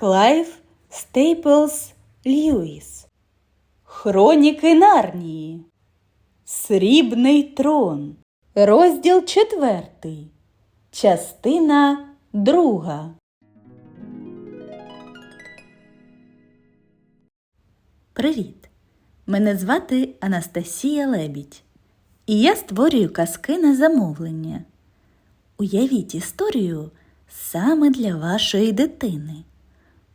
Клайв Стейплс Льюіс. Хроніки Нарнії. Срібний трон. Розділ четвертий. Частина друга. Привіт! Мене звати Анастасія Лебідь. І я створюю казки на замовлення. Уявіть історію саме для вашої дитини,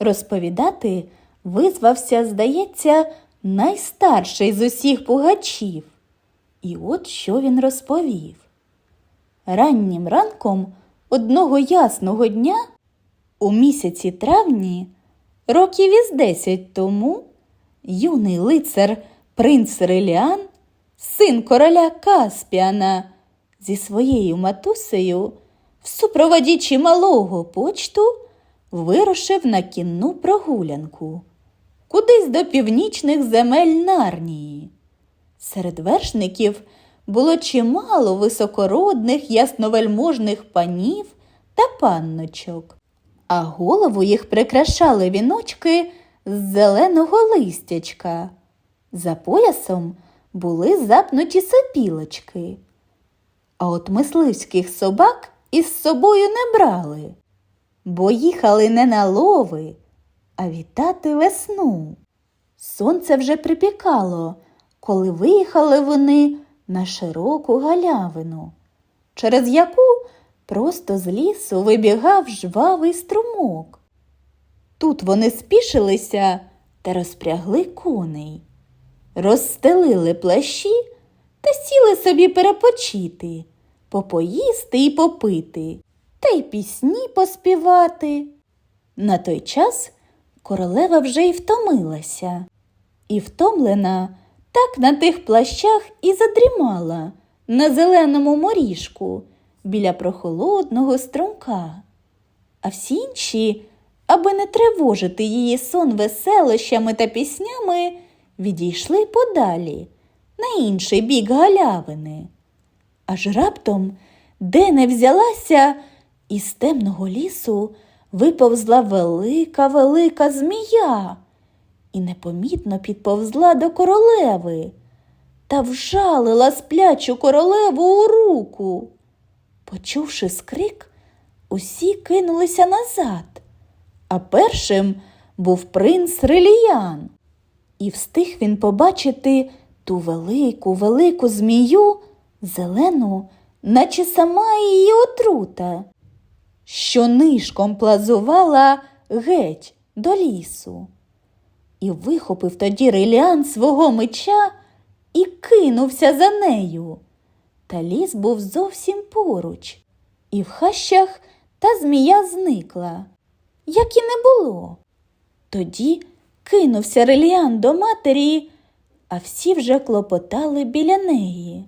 Розповідати визвався, здається, найстарший з усіх пугачів. І от що він розповів. Раннім ранком одного ясного дня, у місяці травні, років із десять тому, юний лицар принц Реліан, син короля Каспіана, зі своєю матусею, в супроводі чималого почту, вирушив на кінну прогулянку, кудись до північних земель Нарнії. Серед вершників було чимало високородних ясновельможних панів та панночок, а голову їх прикрашали віночки з зеленого листячка. За поясом були запнуті сопілочки. А от мисливських собак із собою не брали, бо їхали не на лови, а вітати весну. Сонце вже припікало, коли виїхали вони на широку галявину, через яку просто з лісу вибігав жвавий струмок. Тут вони спішилися та розпрягли коней, розстелили плащі та сіли собі перепочити, попоїсти і попити, та й пісні поспівати. На той час королева вже й втомилася, і втомлена так на тих плащах і задрімала на зеленому моріжку біля прохолодного струмка. А всі інші, аби не тривожити її сон веселощами та піснями, відійшли подалі на інший бік галявини. Аж раптом, де не взялася, із темного лісу виповзла велика велика змія і непомітно підповзла до королеви та вжалила сплячу королеву у руку. Почувши скрик, усі кинулися назад, а першим був принц Реліян. І встиг він побачити ту велику, велику змію, зелену, наче сама її отрута, що нишком плазувала геть до лісу. І вихопив тоді Реліан свого меча і кинувся за нею. Та ліс був зовсім поруч, і в хащах та змія зникла, як і не було. Тоді кинувся Реліан до матері, а всі вже клопотали біля неї.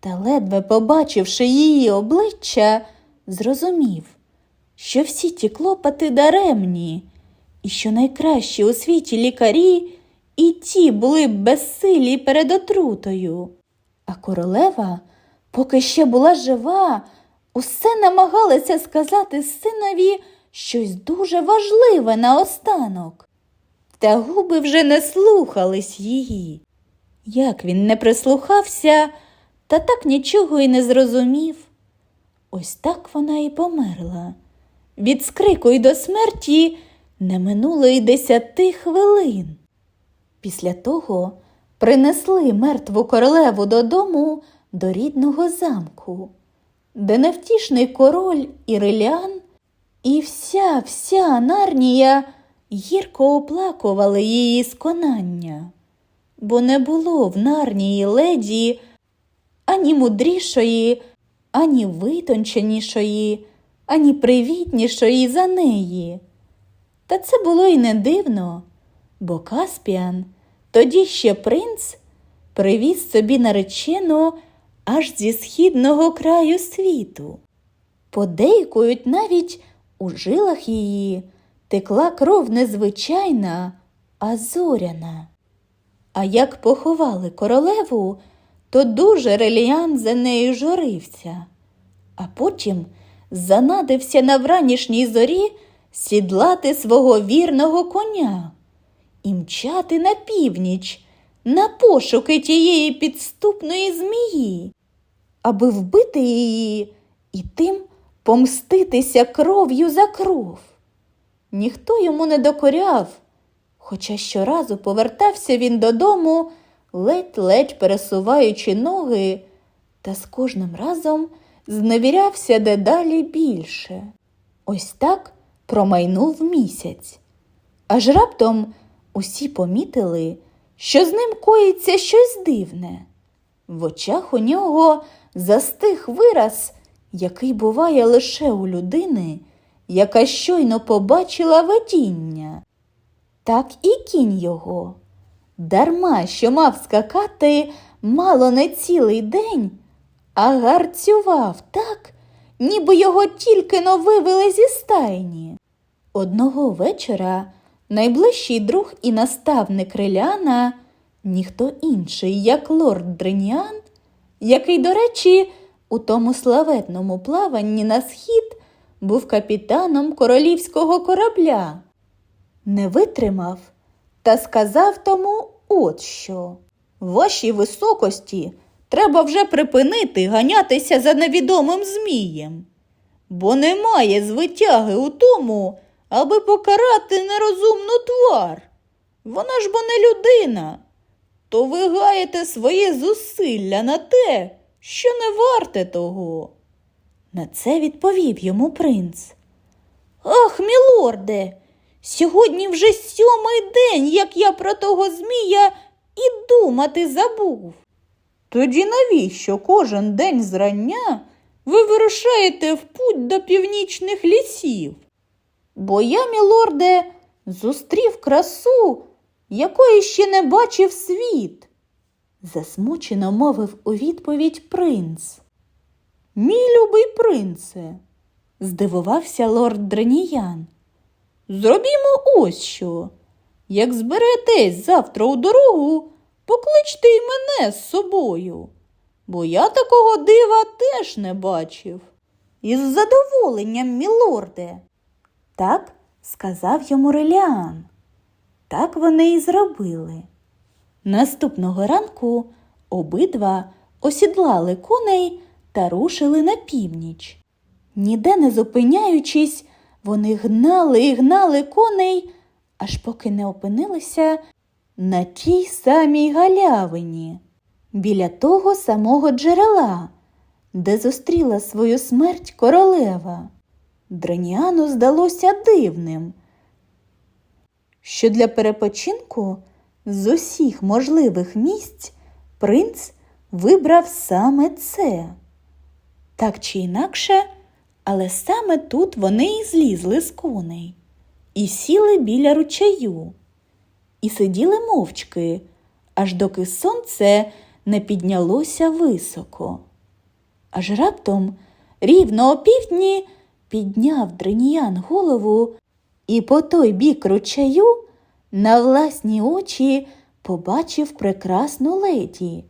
Та, ледве побачивши її обличчя, зрозумів, що всі ті клопоти даремні, і що найкращі у світі лікарі і ті були б безсилі перед отрутою. А королева, поки ще була жива, усе намагалася сказати синові щось дуже важливе наостанок. Та губи вже не слухались її. Як він не прислухався, та так нічого й не зрозумів. Ось так вона і померла. Від скрику й до смерті не минуло й десяти хвилин. Після того принесли мертву королеву додому до рідного замку, де невтішний король Іреліан і вся вся нарнія гірко оплакували її сконання, бо не було в нарнії леді ані мудрішої, ані витонченішої, ані привітнішої за неї. Та це було й не дивно, бо Каспіан, тоді ще принц, привіз собі наречену аж зі східного краю світу. Подейкують навіть у жилах її текла кров незвичайна, а зоряна. А як поховали королеву, то дуже реліан за нею жорився, а потім занадився на вранішній зорі сідлати свого вірного коня і мчати на північ на пошуки тієї підступної змії, аби вбити її і тим помститися кров'ю за кров. Ніхто йому не докоряв, хоча щоразу повертався він додому, ледь-ледь пересуваючи ноги, та з кожним разом зневірявся дедалі більше. Ось так промайнув місяць. Аж раптом усі помітили, що з ним коїться щось дивне. В очах у нього застиг вираз, який буває лише у людини, яка щойно побачила видіння. Так і кінь його. Дарма, що мав скакати мало не цілий день, а гарцював так, ніби його тільки но вивели зі стайні. Одного вечора найближчий друг і наставник Реляна, ніхто інший, як лорд Дреніан, який, до речі, у тому славетному плаванні на схід був капітаном королівського корабля, не витримав та сказав тому от що. Вашій високості треба вже припинити ганятися за невідомим змієм, бо немає звитяги у тому, аби покарати нерозумну твар. Вона ж бо не людина. То ви гаєте свої зусилля на те, що не варте того. На це відповів йому принц. Ах, мілорде, сьогодні вже сьомий день, як я про того змія і думати забув. Тоді навіщо кожен день зрання ви вирушаєте в путь до північних лісів? Бо я, мілорде, зустрів красу, якої ще не бачив світ, засмучено мовив у відповідь принц. Мій любий принце, здивувався лорд Дреніян. Зробімо ось що. Як зберетесь завтра у дорогу, покличте й мене з собою, бо я такого дива теж не бачив. Із задоволенням, мілорде. Так сказав йому Реліан. Так вони і зробили. Наступного ранку обидва осідлали коней та рушили на північ. Ніде не зупиняючись, вони гнали і гнали коней, аж поки не опинилися на тій самій галявині, біля того самого джерела, де зустріла свою смерть королева. Дреніану здалося дивним, що для перепочинку з усіх можливих місць принц вибрав саме це. Так чи інакше, але саме тут вони і злізли з коней, і сіли біля ручаю, і сиділи мовчки, аж доки сонце не піднялося високо. Аж раптом, рівно о півдні, підняв Дреніян голову і по той бік ручаю на власні очі побачив прекрасну леді,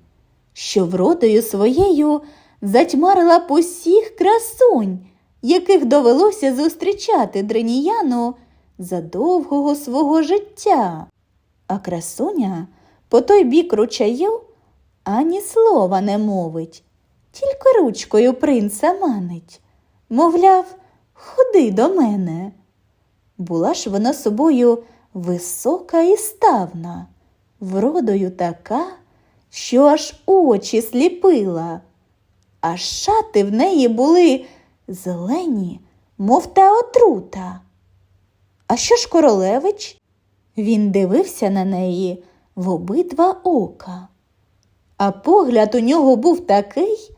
що вродою своєю затьмарила б усіх красунь, яких довелося зустрічати Дреніяну за довгого свого життя. А красуня по той бік ручаю ані слова не мовить, тільки ручкою принца манить. Мовляв, ходи до мене. Була ж вона собою висока і ставна, вродою така, що аж очі сліпила, а шати в неї були зелені, мов та отрута. А що ж королевич? Він дивився на неї в обидва ока. А погляд у нього був такий,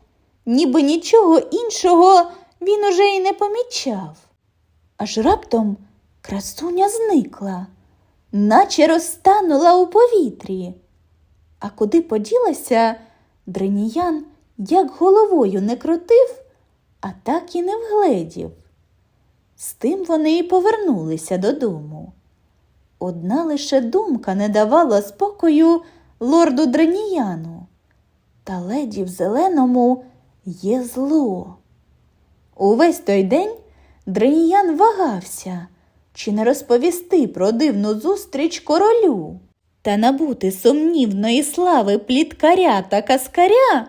ніби нічого іншого він уже й не помічав. Аж раптом красуня зникла, наче розтанула у повітрі. А куди поділася, Дринія як головою не крутив, а так і не вгледів. З тим вони і повернулися додому. Одна лише думка не давала спокою лорду Драніяну. Та леді в зеленому є зло. Увесь той день Драніян вагався, чи не розповісти про дивну зустріч королю. Та набути сумнівної слави пліткаря та каскаря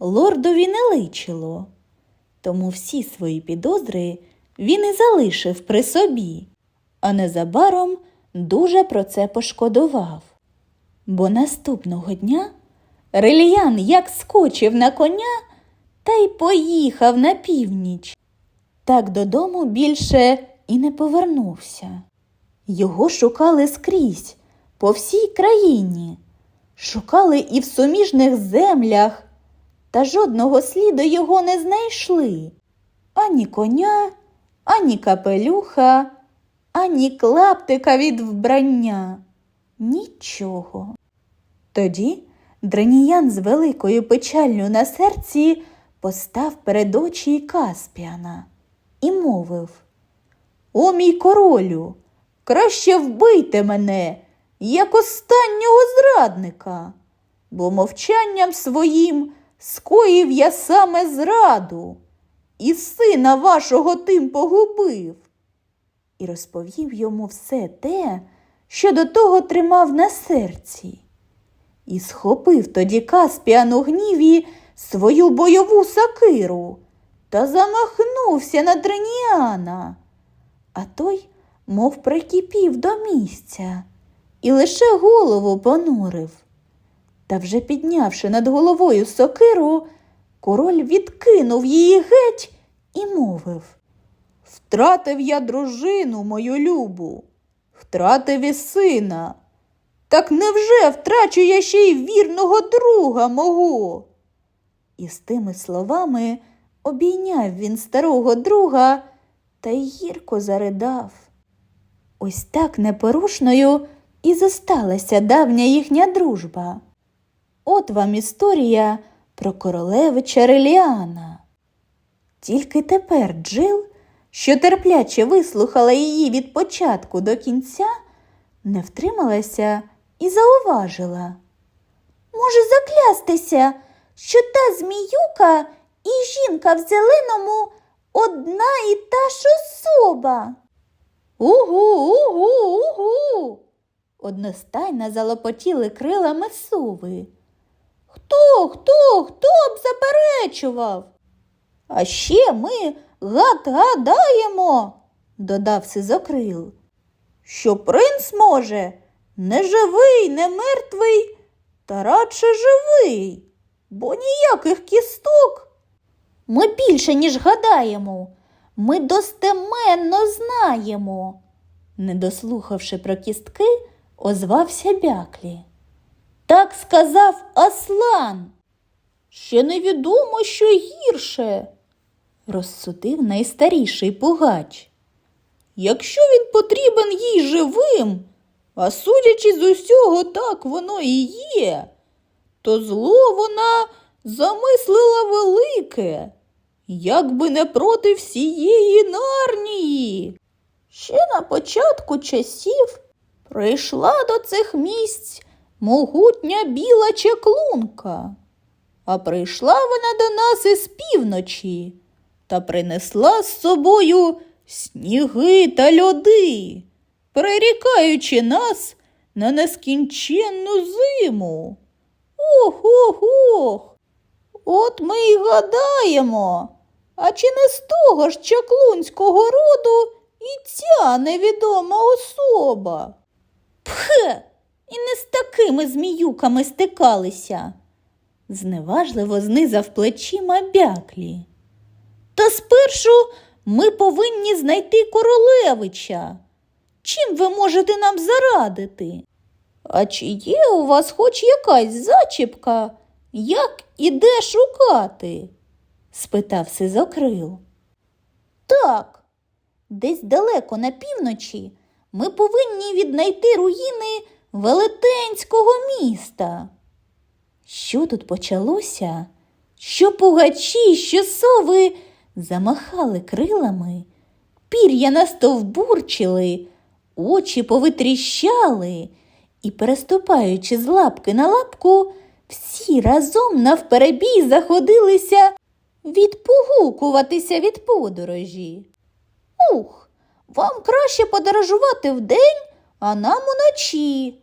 лордові не личило. Тому всі свої підозри він і залишив при собі, а незабаром дуже про це пошкодував. Бо наступного дня Реліян як скочив на коня та й поїхав на північ. Так додому більше і не повернувся. Його шукали скрізь, по всій країні, шукали і в суміжних землях, та жодного сліду його не знайшли. Ані коня, ані капелюха, ані клаптика від вбрання. Нічого. Тоді Драніян з великою печаллю на серці постав перед очі Каспіана і мовив О мій королю, краще вбийте мене, як останнього зрадника, бо мовчанням своїм скоїв я саме зраду, і сина вашого тим погубив. І розповів йому все те, що до того тримав на серці. І схопив тоді Каспіан у гніві свою бойову сакиру та замахнувся на Драніана. А той, мов прикипів до місця, і лише голову понурив. Та вже піднявши над головою сокиру, король відкинув її геть і мовив Втратив я дружину мою любу, втратив і сина. Так невже втрачу я ще й вірного друга мого? І з тими словами обійняв він старого друга та й гірко заридав. Ось так непорушною і зосталася давня їхня дружба. От вам історія про королевича Реліана. Тільки тепер Джил, що терпляче вислухала її від початку до кінця, не втрималася і зауважила. Може заклястися, що та зміюка і жінка в зеленому одна і та ж особа. Угу, угу, угу. Одностайно залопотіли крилами сови. Хто, хто, хто б заперечував? А ще ми гадаємо, додав сизокрил, що принц може не живий, не мертвий, та радше живий, бо ніяких кісток. Ми більше, ніж гадаємо, ми достеменно знаємо. Не дослухавши про кістки, озвався Бяклі. Так сказав Аслан. Ще невідомо, що гірше, розсудив найстаріший пугач. Якщо він потрібен їй живим, а судячи з усього, так воно і є, то зло вона замислила велике, якби не проти всієї нарнії. Ще на початку часів прийшла до цих місць могутня біла чаклунка. А прийшла вона до нас із півночі та принесла з собою сніги та льоди, перерікаючи нас на нескінченну зиму. Ох, ох, ох. От ми й гадаємо, а чи не з того ж чаклунського роду і ця невідома особа? Пхе, і не з такими зміюками стикалися. Зневажливо знизав плечима бяклі. Та спершу ми повинні знайти королевича. Чим ви можете нам зарадити? А чи є у вас хоч якась зачіпка, як і де шукати? спитав сизокрил. Так, десь далеко на півночі ми повинні віднайти руїни велетенського міста. Що тут почалося? Що пугачі, що сови замахали крилами, пір'я настовбурчили, очі повитріщали, і, переступаючи з лапки на лапку, всі разом навперебій заходилися відпугукуватися від подорожі. Ух, вам краще подорожувати вдень, а нам уночі.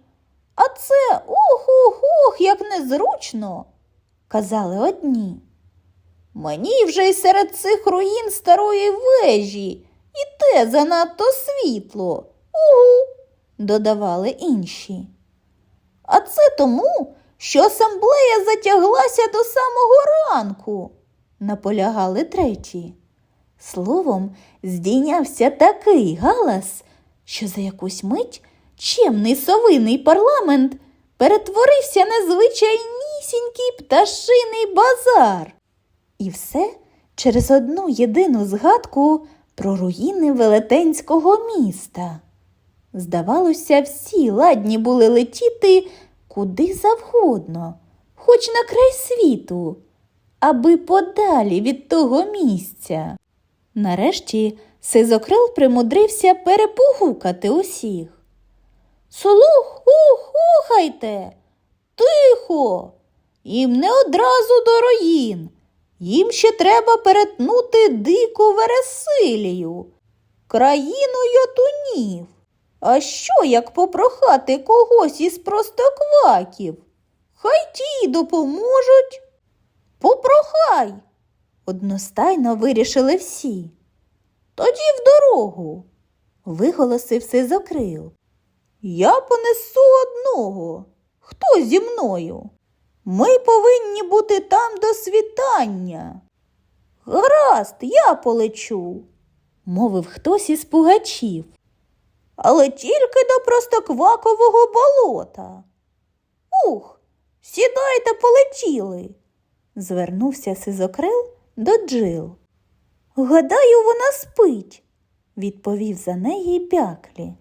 А це ух, ух, ух, як незручно, казали одні. Мені вже й серед цих руїн старої вежі, і те занадто світло. Угу, додавали інші. А це тому, що асамблея затяглася до самого ранку, наполягали треті. Словом, здійнявся такий галас, що за якусь мить чемний совиний парламент перетворився на звичайнісінький пташиний базар. І все через одну єдину згадку про руїни велетенського міста. Здавалося, всі ладні були летіти куди завгодно, хоч на край світу, аби подалі від того місця. Нарешті сизокрил примудрився перепугукати усіх. Слух, ух, ухайте, тихо, їм не одразу до руїн. Їм ще треба перетнути дику Вересилію, країну йотунів. А що, як попрохати когось із простокваків? Хай ті допоможуть. Попрохай, одностайно вирішили всі. Тоді в дорогу, виголосив сизокрил. Я понесу одного. Хто зі мною? Ми повинні бути там до світання. Гаразд, я полечу, мовив хтось із пугачів. Але тільки до простоквакового болота. Ух, сідайте, полетіли, звернувся сизокрил до Джил. Гадаю, вона спить, відповів за неї Бяклі.